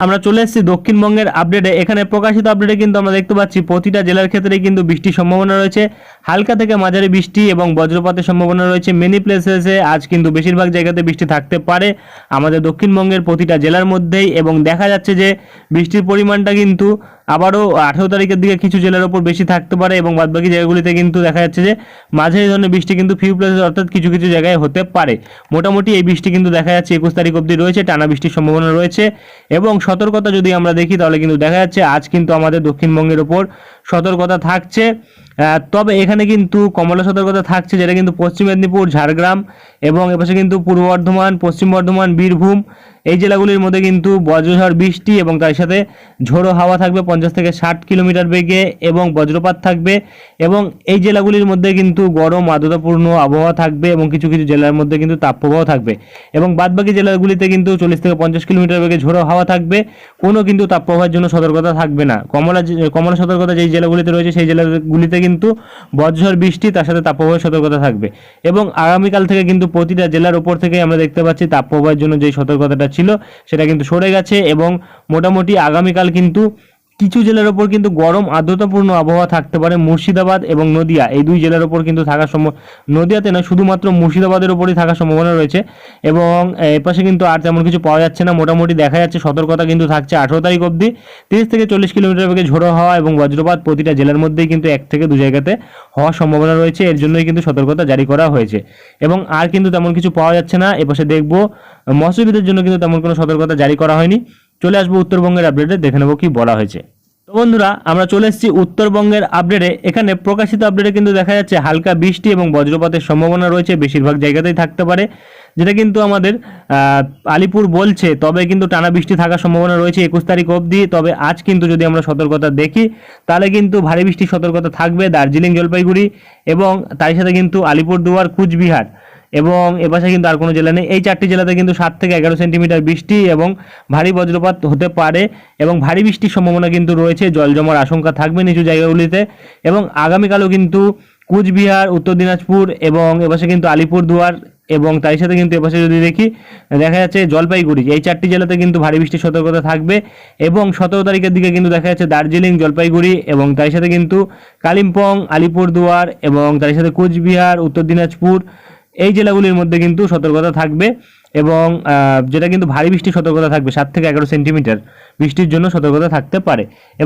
আমরা চলে এসেছি দক্ষিণবঙ্গের আপডেটে এখানে প্রকাশিত আপডেটে কিন্তু আমরা দেখতে পাচ্ছি, প্রতিটা জেলার ক্ষেত্রে কিন্তু বৃষ্টির সম্ভাবনা রয়েছে। হালকা থেকে মাঝারি বৃষ্টি এবং বজ্রপাতের সম্ভাবনা রয়েছে। মেনি প্লেসেসে আজ কিন্তু বেশিরভাগ জায়গাতে বৃষ্টি থাকতে পারে। আমাদের দক্ষিণবঙ্গের প্রতিটা জেলার মধ্যেই এবং দেখা যাচ্ছে যে বৃষ্টির পরিমাণটা কিন্তু আবারও আঠেরো তারিখের দিকে কিছু জেলার ওপর বেশি থাকতে পারে এবং বাদবাকি জায়গাগুলিতে কিন্তু দেখা যাচ্ছে যে মাঝারি ধরনের বৃষ্টি কিন্তু ফিউ প্লেসেস অর্থাৎ কিছু কিছু জায়গায় হতে পারে। মোটামুটি এই বৃষ্টি কিন্তু দেখা যাচ্ছে একুশ তারিখ অবধি রয়েছে, টানা বৃষ্টির সম্ভাবনা রয়েছে এবং সতর্কতা যদি আমরা দেখি তাহলে কিন্তু দেখা যাচ্ছে আজ কিন্তু আমাদের দক্ষিণবঙ্গের ওপর সতর্কতা থাকছে। তবে এখানে কিন্তু কমলা সতর্কতা থাকছে, যেটা কিন্তু পশ্চিম মেদিনীপুর, ঝাড়গ্রাম এবং এপাশে কিন্তু পূর্ব বর্ধমান, পশ্চিম বর্ধমান, বীরভূম এই জেলাগুলির মধ্যে কিন্তু বজ্রঝড়, বৃষ্টি এবং তার সাথে ঝোড়ো হাওয়া থাকবে পঞ্চাশ থেকে ষাট কিলোমিটার বেগে এবং বজ্রপাত থাকবে এবং এই জেলাগুলির মধ্যে কিন্তু গরম, আর্দ্রতাপূর্ণ আবহাওয়া থাকবে এবং কিছু কিছু জেলার মধ্যে কিন্তু তাপপ্রবাহ থাকবে এবং বাদবাকি জেলাগুলিতে কিন্তু চল্লিশ থেকে পঞ্চাশ কিলোমিটার বেগে ঝোড়ো হাওয়া থাকবে। কোনো কিন্তু তাপপ্রবাহের জন্য সতর্কতা থাকবে না। কমলা কমলা সতর্কতা যেই জেলাগুলিতে রয়েছে, সেই জেলাগুলিতে কিন্তু বজ্রঝড় বৃষ্টি, তার সাথে তাপপ্রবাহের সতর্কতা থাকবে। এবং আগামীকাল থেকে কিন্তু প্রতিটা জেলার উপর থেকে আমরা দেখতে পাচ্ছি তাপপ্রবাহের জন্য যে সতর্কতাটা ছিল, সেটা কিন্তু সরে গেছে এবং মোটামুটি আগামীকাল কিন্তু কিছু জেলার ওপর কিন্তু গরম আর্দ্রতাপূর্ণ আবহাওয়া থাকতে পারে মুর্শিদাবাদ এবং নদিয়া। এই দুই জেলার ওপর কিন্তু থাকার সম্ভব নদিয়াতে না শুধুমাত্র মুর্শিদাবাদের ওপরই থাকার সম্ভাবনা রয়েছে এবং এপাশে কিন্তু আর তেমন কিছু পাওয়া যাচ্ছে না। মোটামুটি দেখা যাচ্ছে সতর্কতা কিন্তু থাকছে আঠেরো তারিখ অবধি। তিরিশ থেকে চল্লিশ কিলোমিটার বেগে ঝোড়ো হওয়া এবং বজ্রপাত প্রতিটা জেলার মধ্যেই কিন্তু এক থেকে দু জায়গাতে হওয়ার সম্ভাবনা রয়েছে। এর জন্যই কিন্তু সতর্কতা জারি করা হয়েছে। এবং আর কিন্তু তেমন কিছু পাওয়া যাচ্ছে না। এপাশে দেখব মৎস্যবিদের জন্য কিন্তু তেমন কোনো সতর্কতা জারি করা হয়নি। চলে আসব উত্তরবঙ্গের আপডেটে দেখে নেব কি বলা হয়েছে। তো বন্ধুরা, আমরা চলে এসেছি উত্তরবঙ্গের আপডেটে এখানে প্রকাশিত আপডেটে কিন্তু দেখা যাচ্ছে হালকা বৃষ্টি এবং বজ্রপাতের সম্ভাবনা রয়েছে, বেশিরভাগ জায়গাতেই থাকতে পারে, যেটা কিন্তু আমাদের আলিপুর বলছে, তবে কিন্তু টানা বৃষ্টি থাকার সম্ভাবনা রয়েছে একুশ তারিখ অবধি, তবে আজ কিন্তু যদি আমরা সতর্কতা দেখি, তাহলে কিন্তু ভারী বৃষ্টির সতর্কতা থাকবে দার্জিলিং, জলপাইগুড়ি এবং তার সাথে কিন্তু আলিপুরদুয়ার, কুচবিহার। এবং এপাশে কিন্তু আর কোনো জেলা নেই। এই চারটি জেলাতে কিন্তু সাত থেকে এগারো সেন্টিমিটার বৃষ্টি এবং ভারী বজ্রপাত হতে পারে এবং ভারী বৃষ্টির সম্ভাবনা কিন্তু রয়েছে। জল জমার আশঙ্কা থাকবে নিচু জায়গাগুলিতে এবং আগামীকালও কিন্তু কুচবিহার, উত্তর দিনাজপুর এবং এপাশে কিন্তু আলিপুরদুয়ার এবং তার সাথে কিন্তু এপাশে যদি দেখি, দেখা যাচ্ছে জলপাইগুড়ি। এই চারটি জেলাতে কিন্তু ভারী বৃষ্টির সতর্কতা থাকবে এবং সতেরো তারিখের দিকে কিন্তু দেখা যাচ্ছে দার্জিলিং, জলপাইগুড়ি এবং তার সাথে কিন্তু কালিম্পং, আলিপুরদুয়ার এবং তার সাথে কোচবিহার, উত্তর দিনাজপুর এই জেলাগুলির মধ্যে কিন্তু সতর্কতা থাকবে এবং যেটা কিন্তু ভারী বৃষ্টির সতর্কতা থাকবে, সাত থেকে এগারো সেন্টিমিটার বৃষ্টির জন্য সতর্কতা থাকতে পারে।